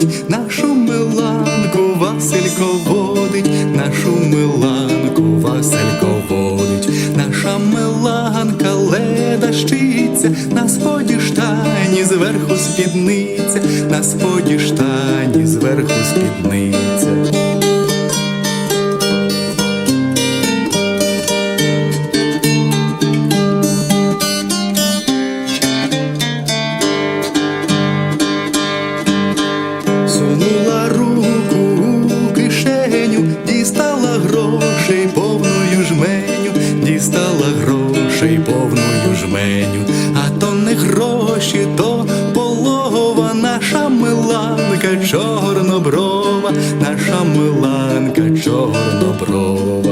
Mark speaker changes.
Speaker 1: водить, нашу миланку Василько водить, нашу миланку Василько водить, наша миланка леда на споді штані зверху спідниця, на споді штані зверху спідниця. Сунула руку у кишеню, дістала грошей повною жменю, дістала грошей повною жменю, а то не гроші, то полова наша миланка чорноброва, наша миланка чорноброва.